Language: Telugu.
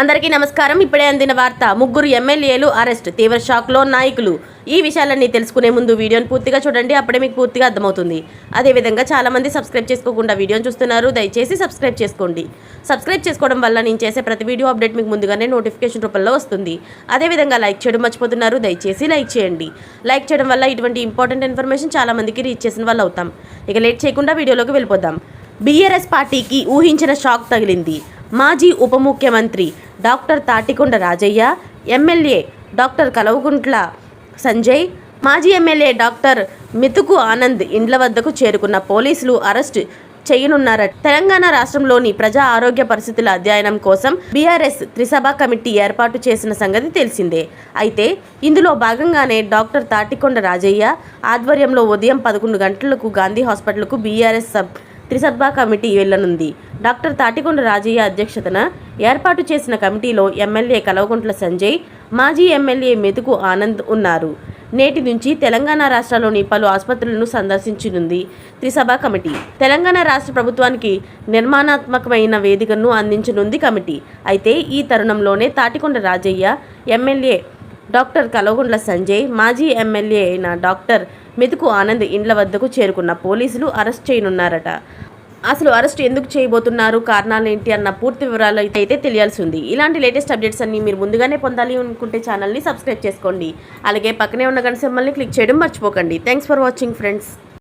అందరికీ నమస్కారం. ఇప్పుడే అందిన వార్త ముగ్గురు ఎమ్మెల్యేలు అరెస్ట్ తీవ్ర షాక్లో నాయకులు. ఈ విషయాలన్నీ తెలుసుకునే ముందు వీడియోని పూర్తిగా చూడండి అప్పుడే మీకు పూర్తిగా అర్థమవుతుంది. అదేవిధంగా చాలామంది సబ్స్క్రైబ్ చేసుకోకుండా వీడియోని చూస్తున్నారు దయచేసి సబ్స్క్రైబ్ చేసుకోండి. సబ్స్క్రైబ్ చేసుకోవడం వల్ల నేను చేసే ప్రతి వీడియో అప్డేట్ మీకు ముందుగానే నోటిఫికేషన్ రూపంలో వస్తుంది. అదేవిధంగా లైక్ చేయడం మర్చిపోతున్నారు దయచేసి లైక్ చేయండి. లైక్ చేయడం వల్ల ఇటువంటి ఇంపార్టెంట్ ఇన్ఫర్మేషన్ చాలామందికి రీచ్ చేసిన వాళ్ళు అవుతాం. ఇక లేట్ చేయకుండా వీడియోలోకి వెళ్ళిపోదాం. బీఆర్ఎస్ పార్టీకి ఊహించిన షాక్ తగిలింది. మాజీ ఉప ముఖ్యమంత్రి doctor Tatikonda Rajaiah MLA doctor Kalvakuntla Sanjay మాజీ ఎమ్మెల్యే డాక్టర్ మితుకు ఆనంద్ ఇండ్ల వద్దకు చేరుకున్న పోలీసులు అరెస్ట్ చేయనున్నారట. తెలంగాణ రాష్ట్రంలోని ప్రజా ఆరోగ్య పరిస్థితుల అధ్యయనం కోసం బీఆర్ఎస్ త్రిసభ కమిటీ ఏర్పాటు చేసిన సంగతి తెలిసిందే. అయితే ఇందులో భాగంగానే డాక్టర్ తాటికొండ రాజయ్య ఆధ్వర్యంలో ఉదయం పదకొండు గంటలకు గాంధీ హాస్పిటల్కు బీఆర్ఎస్ సబ్ త్రిసభ కమిటీ వెళ్ళనుంది. డాక్టర్ తాటికొండ రాజయ్య అధ్యక్షతన ఏర్పాటు చేసిన కమిటీలో ఎమ్మెల్యే కలవకుంట్ల సంజయ్ మాజీ ఎమ్మెల్యే మెతుకు ఆనంద్ ఉన్నారు. నేటి నుంచి తెలంగాణ రాష్ట్రంలోని పలు ఆసుపత్రులను సందర్శించనుంది త్రిసభ కమిటీ. తెలంగాణ రాష్ట్ర ప్రభుత్వానికి నిర్మాణాత్మకమైన వేదికను అందించనుంది కమిటీ. అయితే ఈ తరుణంలోనే తాటికొండ రాజయ్య ఎమ్మెల్యే డాక్టర్ కలవగుండ్ల సంజయ్ మాజీ ఎమ్మెల్యే అయిన డాక్టర్ మెతుకు ఆనంద్ ఇండ్ల వద్దకు చేరుకున్న పోలీసులు అరెస్ట్ చేయనున్నారట. అసలు అరెస్ట్ ఎందుకు చేయబోతున్నారు? కారణాలు ఏంటి? అన్న పూర్తి వివరాలు అయితే తెలియాల్సి ఉంది. ఇలాంటి లేటెస్ట్ అప్డేట్స్ అన్ని మీరు ముందుగానే పొందాలి అనుకుంటే ఛానల్ని సబ్స్క్రైబ్ చేసుకోండి. అలాగే పక్కనే ఉన్న గంట సింబల్ని క్లిక్ చేయడం మర్చిపోకండి. Thanks for watching friends